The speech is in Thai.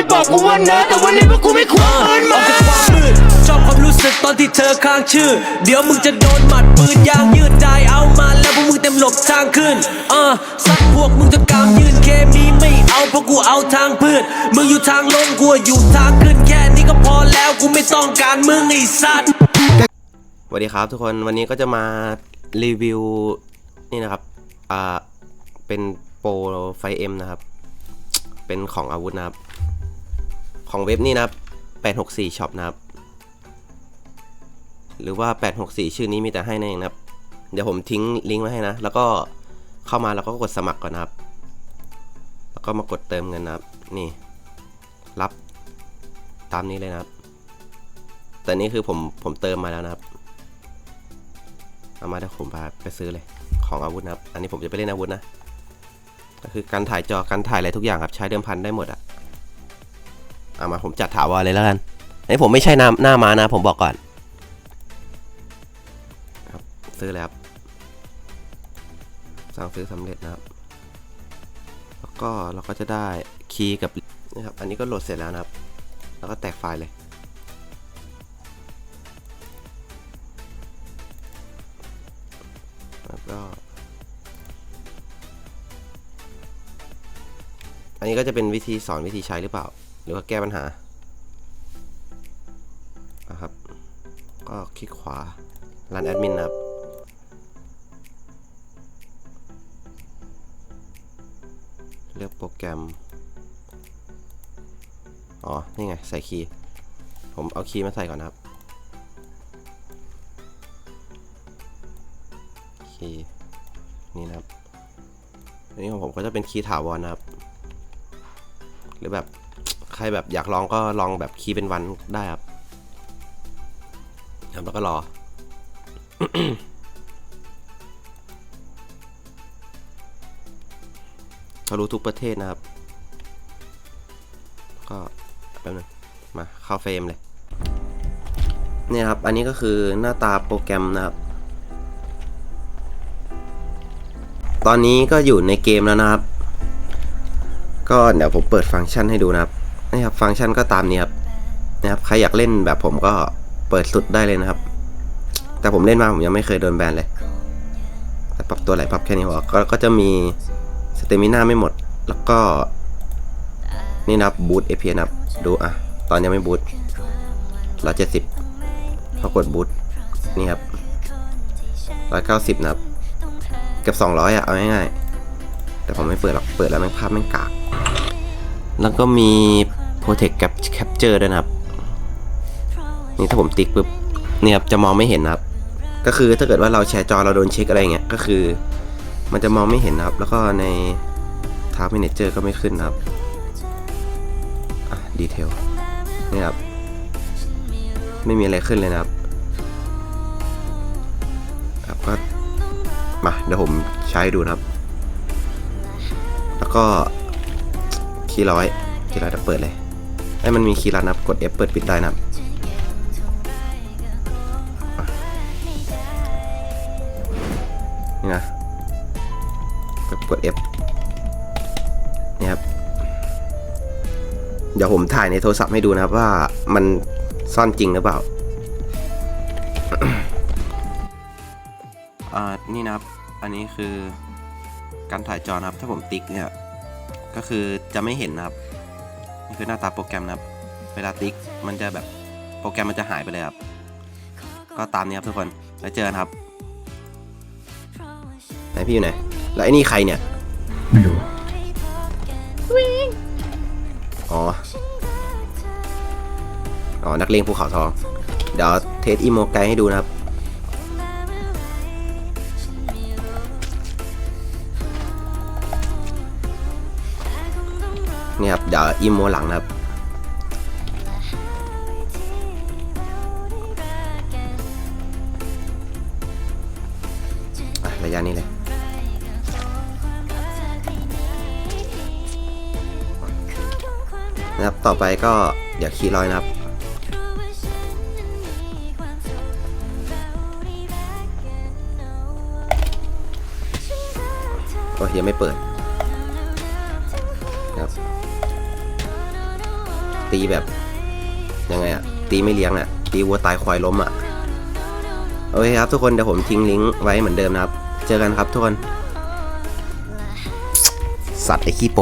ยบอกกูว่าเนอะแต่วันนี้พวกกูไม่ควรอมาอกจากความมืดชอบความรู้สึกตอนที่เธอค้างชื่อ เดี๋ยวมึงจะโดนหมัดปืนยางยืดได้เอามาแล้วพวกมึงเต็มหลบทางขึ้นเออสักพวกมึงจะกามยืนเคมีไม่เอาเพราะกูเอาทางพืชมึงอยู่ทางลงกูอยู่ทางขึ้นแค่นี้ก็พอแล้วกูไม่ต้องการมึงไอ้สัตว์สวัสดีครับทุกคนวันนี้ก็จะมารีวิวนี่นะครับอ่าเป็นโปรไฟเอ็มนะครับ เป็นของอาวุธนะครับ ของเว็บนี่นะครับ 864ช็อปนะครับ หรือว่า 864 ชื่อนี้มีแต่ให้นั่นเองนะครับ เดี๋ยวผมทิ้งลิงก์ไว้ให้นะ แล้วก็เข้ามาแล้วก็กดสมัครก่อนนะครับ แล้วก็มากดเติมเงินนะครับ นี่ รับตามนี้เลยนะครับ แต่นี่คือผมผมเติมมาแล้วนะครับ เอามาเดี๋ยวผมพาไปซื้อเลย ของอาวุธนะครับ อันนี้ผมจะไปเล่นอาวุธนะ ก็คือการถ่ายจอ การถ่ายอะไรทุกอย่างครับ ใช้เดิมพันได้หมดอะ เอามาผมจัดถาวรเลยแล้วกันอันนี้ผมไม่ใช่หน้าหน้ามานะ ผมบอกก่อนครับซื้อแล้วครับสั่งซื้อสำเร็จนะครับ แล้วก็เราก็จะได้คีย์กับนะครับ อันนี้ก็โหลดเสร็จแล้วนะครับ แล้วก็แตกไฟล์เลย แล้วก็ อันนี้ก็จะเป็นวิธีสอนวิธีใช้หรือเปล่า หรือว่าแก้ปัญหานะครับ ก็คลิกขวารันแอดมินนะครับเลือกโปรแกรม อ๋อ นี่ไง ใส่คีย์ ผมเอาคีย์มาใส่ก่อนนะครับ คีย์ นี่นะครับ อันนี้ของผมก็จะเป็นคีย์ถาวรนะครับ หรือแบบ ใครแบบอยากลองก็ลองแบบคีย์เป็นวันได้ครับครับแล้วก็รอ เขารู้ทุกประเทศนะครับ ก็แป๊บนึงมาเข้าเฟรมเลย เนี่ยครับ อันนี้ก็คือหน้าตาโปรแกรมนะครับ ตอนนี้ก็อยู่ในเกมแล้วนะครับ ก็เดี๋ยวผมเปิดฟังก์ชันให้ดูนะครับ นี่ครับฟังก์ชันก็ตามนี้ครับนะครับใครอยากเล่นแบบผมก็เปิดสุดได้เลยนะครับ แต่ผมเล่นมาผมยังไม่เคยโดนแบนเลยแต่ปรับตัวไหลปรับแค่นี้พอก็ก็จะมีสเตมิน่าไม่หมด แล้วก็นี่นะบบูตเอพีนะครับดูอะ ตอนยังไม่บูตร้อยเจ็ดสิบพอกดบูตนี่ครับร้อยเก้าสิบนะครับ เกือบ200อะ เอาง่ายๆแต่ผมไม่เปิดหรอก เปิดแล้วม่งภาพม่งกาก แล้วก็มี Protect Capture ด้วยนะครับ นี่ถ้าผมติ๊กปุ๊บเนี่ยครับจะมองไม่เห็นนะครับ ก็คือถ้าเกิดว่าเราแชร์จอเราโดนเช็คอะไรเงี้ยก็คือ มันจะมองไม่เห็นนะครับ แล้วก็ในทาร์ Manager ก็ไม่ขึ้นนะครับอะดีเทลนี่ครับ ไม่มีอะไรขึ้นเลยนะครับครับก็มาเดี๋ยวผมใช้ดูนะครับ แล้วก็คีย์ร้อยคีย์ร้อยจะเปิดเลย ไอ้มันมีคีย์ลัดนะครับกด F เปิดปิดได้นะครับนี่นะกดกด F นี่ครับ เดี๋ยวผมถ่ายในโทรศัพท์ให้ดูนะครับว่ามันซ่อนจริงหรือเปล่าอ่านี่นะครับ อันนี้คือการถ่ายจอนะครับ ถ้าผมติ๊กเนี่ย ก็คือจะไม่เห็นนะครับ นี่คือหน้าตาโปรแกรมนะครับ เวลาติ๊กมันจะแบบโปรแกรมมันจะหายไปเลยครับ ก็ตามนี้ครับทุกคนแล้วเจอกันครับไหนพี่อยู่ไหนแล้วไอ้นี่ใครเนี่ยไม่รู้อ๋อ อ๋อ นักเลงภูเขาทอง เดี๋ยวเทสอีโมไกให้ดูนะครับ นี่ครับเดี๋ยวอีโมหลังนะครับอะระยะนี้เลยนะครับต่อไปก็เดี๋ยวคีย์ร้อยนะครับโอ้ยยังไม่เปิด ครับ ตีแบบ ยังไงอะตีไม่เลี้ยงอะตีวัวตายควายล้มอะโอเคครับทุกคนเดี๋ยวผมทิ้งลิงก์ไว้เหมือนเดิมนะครับ เจอกันครับทุกคน สัตว์ไอ้ขี้โป